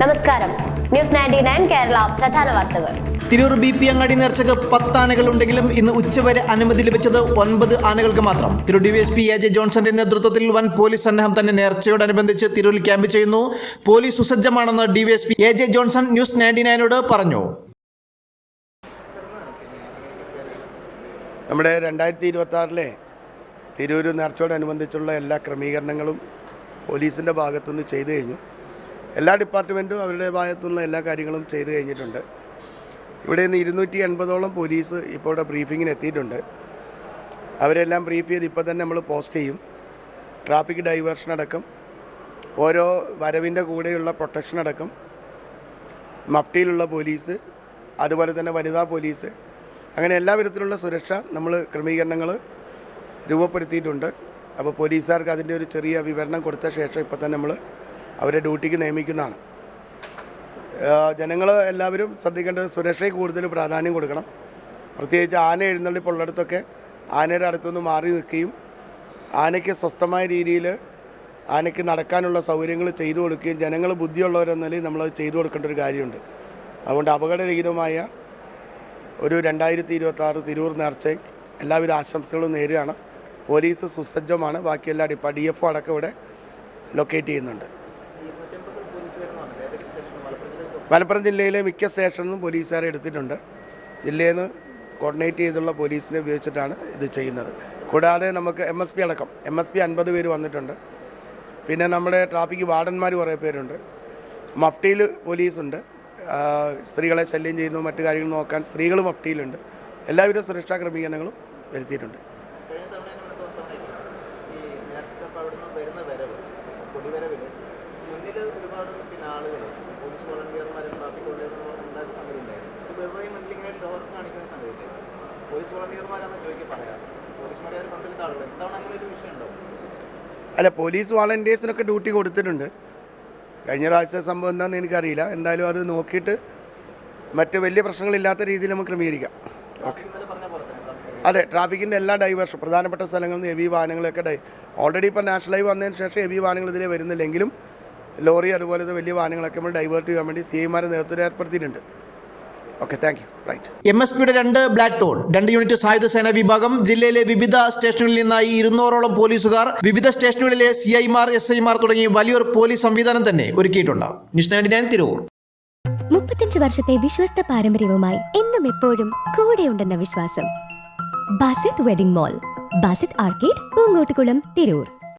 നമസ്കാരം. News ninety nine Kerala പ്രധാന വാർത്തകൾ. തിരൂർ ബി പി അങ്ങാടി നേർച്ചക്ക് പത്ത് ആനകൾ ഉണ്ടെങ്കിലും ഇന്ന് ഉച്ചവരെ അനുമതി ലഭിച്ചത് ഒൻപത് ആനകൾക്ക് മാത്രം. Tirur D V S P A J ജോൺസന്റെ നേതൃത്വത്തിൽ വൻ പോലീസ് സന്നാഹം തന്നെ നേർച്ചയോടനുബന്ധിച്ച് തിരൂരിൽ ക്യാമ്പ് ചെയ്യുന്നു. Police സുസജ്ജമാണെന്ന് D V S P A J Johnson news ninety നയനോട് പറഞ്ഞു. നമ്മുടെ രണ്ടായിരത്തി ഇരുപത്തി ആറിലെ തിരൂർ നേർച്ചയോടനുബന്ധിച്ചുള്ള എല്ലാ ക്രമീകരണങ്ങളും പോലീസിന്റെ ഭാഗത്തുനിന്ന് ചെയ്തു കഴിഞ്ഞു. എല്ലാ ഡിപ്പാർട്ട്മെന്റും അവരുടെ ഭാഗത്തുനിന്നുള്ള എല്ലാ കാര്യങ്ങളും ചെയ്തു കഴിഞ്ഞിട്ടുണ്ട്. ഇവിടെ നിന്ന് ഇരുന്നൂറ്റി എൺപതോളം പോലീസ് ഇപ്പോൾ ഇവിടെ ബ്രീഫിങ്ങിന് എത്തിയിട്ടുണ്ട്. അവരെല്ലാം ബ്രീഫ് ചെയ്ത് ഇപ്പോൾ തന്നെ നമ്മൾ പോസ്റ്റ് ചെയ്യും. ട്രാഫിക് ഡൈവേർഷൻ അടക്കം ഓരോ വരവിന്റെ കൂടെയുള്ള പ്രൊട്ടക്ഷൻ അടക്കം മഫ്റ്റിയിലുള്ള പോലീസ് അതുപോലെ തന്നെ വനിതാ പോലീസ് അങ്ങനെ എല്ലാ വിധത്തിലുള്ള സുരക്ഷ നമ്മൾ ക്രമീകരണങ്ങൾ രൂപപ്പെടുത്തിയിട്ടുണ്ട്. അപ്പോൾ പോലീസുകാർക്ക് അതിന്റെ ഒരു ചെറിയ വിവരണം കൊടുത്ത ശേഷം ഇപ്പോൾ തന്നെ നമ്മൾ അവരെ ഡ്യൂട്ടിക്ക് നിയമിക്കുന്നതാണ്. ജനങ്ങൾ എല്ലാവരും ശ്രദ്ധിക്കേണ്ടത് സുരക്ഷയ്ക്ക് കൂടുതൽ പ്രാധാന്യം കൊടുക്കണം. പ്രത്യേകിച്ച് ആന എഴുന്നള്ളിപ്പുള്ളിടത്തൊക്കെ ആനയുടെ അടുത്തുനിന്ന് മാറി നിൽക്കുകയും ആനയ്ക്ക് സ്വസ്ഥമായ രീതിയിൽ ആനയ്ക്ക് നടക്കാനുള്ള സൗകര്യങ്ങൾ ചെയ്തു കൊടുക്കുകയും ജനങ്ങൾ ബുദ്ധിയുള്ളവരെന്ന നിലയിൽ നമ്മളത് ചെയ്തു കൊടുക്കേണ്ട ഒരു കാര്യമുണ്ട്. അതുകൊണ്ട് അപകടരഹിതമായ ഒരു രണ്ടായിരത്തി ഇരുപത്തി ആറ് തിരൂർ നേർച്ചയ്ക്ക് എല്ലാവിധ ആശംസകളും നേരുകയാണ്. പോലീസ് സുസജ്ജമാണ്. ബാക്കിയെല്ലാം ഡി എഫ് അടക്കം ഇവിടെ ലൊക്കേറ്റ് ചെയ്യുന്നുണ്ട്. മലപ്പുറം ജില്ലയിലെ മിക്ക സ്റ്റേഷനിലും പോലീസുകാരെ എടുത്തിട്ടുണ്ട്. ജില്ലയിൽ നിന്ന് കോർഡിനേറ്റ് ചെയ്തുള്ള പോലീസിനെ ഉപയോഗിച്ചിട്ടാണ് ഇത് ചെയ്യുന്നത്. കൂടാതെ നമുക്ക് എം എസ് പി അടക്കം എം എസ് പി അൻപത് പേര് വന്നിട്ടുണ്ട്. പിന്നെ നമ്മുടെ ട്രാഫിക് വാർഡന്മാർ കുറേ പേരുണ്ട്. മഫ്റ്റിയിൽ പോലീസുണ്ട്. സ്ത്രീകളെ ശല്യം ചെയ്യുന്നു മറ്റു കാര്യങ്ങൾ നോക്കാൻ സ്ത്രീകൾ മഫ്റ്റിയിലുണ്ട് എല്ലാവിധ സുരക്ഷാ ക്രമീകരണങ്ങളും വരുത്തിയിട്ടുണ്ട്. വരുന്ന മുന്നിൽ ഒരുപാട് പിന്നെ പോലീസ് വോളണ്ടിയർമാരും ട്രാഫിക് വോളണ്ടിയർമാരും സംഗതി ഉണ്ടായിരുന്നു വെറുതെ മുന്നിൽ ഇങ്ങനെ ഷോ കാണിക്കുന്ന സംഗതിയില്ലേ? പോലീസ് വോളണ്ടിയർമാരാണെന്ന് ചോദിക്കാൻ പറയാം. പോലീസ് വോളണ്ടിയർ താഴെ എന്താണ് അങ്ങനെ ഒരു വിഷയം ഉണ്ടോ? അല്ല പോലീസ് വോളണ്ടിയേഴ്സിനൊക്കെ ഡ്യൂട്ടി കൊടുത്തിട്ടുണ്ട്. കഴിഞ്ഞ പ്രാവശ്യത്തെ സംഭവം എന്താണെന്ന് എനിക്കറിയില്ല. എന്തായാലും അത് നോക്കിയിട്ട് മറ്റ് വലിയ പ്രശ്നങ്ങളില്ലാത്ത രീതിയിൽ നമുക്ക് ക്രമീകരിക്കാം. ഓക്കെ അതെ ട്രാഫിക്കിന്റെ എല്ലാ ഡൈവേഴ്സും പ്രധാനപ്പെട്ട സ്ഥലങ്ങളിൽ നിന്ന് ഹെവി വാഹനങ്ങളൊക്കെ ഡൈ ഓൾറെഡി ഇപ്പോൾ നാഷണൽ ഹൈവേ വന്നതിന് ശേഷം ഹെവി വാഹനങ്ങൾ ഇതിലേ വരുന്നില്ലെങ്കിലും ലോറി അതുപോലത്തെ വലിയ വാഹനങ്ങളൊക്കെ നമ്മൾ ഡൈവേർട്ട് ചെയ്യാൻ വേണ്ടി സി ഐമാരെ നേതൃത്വം ഏർപ്പെടുത്തിയിട്ടുണ്ട്. Okay thank you right M S പിയുടെ രണ്ട് ബ്ലാക്ക് ടോൺ രണ്ട് യൂണിറ്റ് സായുധ സേനാ വിഭാഗം ജില്ലയിലെ വിവിധ സ്റ്റേഷനുകളിൽ നിന്നായി ഇരുന്നൂറോളം പോലീസുകാർ വിവിധ സ്റ്റേഷനുകളിലെ സി ഐമാർ എസ് ഐമാർ തുടങ്ങി വലിയൊരു പോലീസ് സംവിധാനം തന്നെ ഒരുക്കിയിട്ടുണ്ട്. ന്യൂസ് നയന്റി നയൻ തിരൂർ മുപ്പത്തഞ്ച് വർഷത്തെ വിശ്വസ്ത പാരമ്പര്യവുമായി എന്നും എപ്പോഴും കൂടെ ഉണ്ടെന്ന വിശ്വാസം. Basith wedding mall Basith arcade Poongottukulam Tirur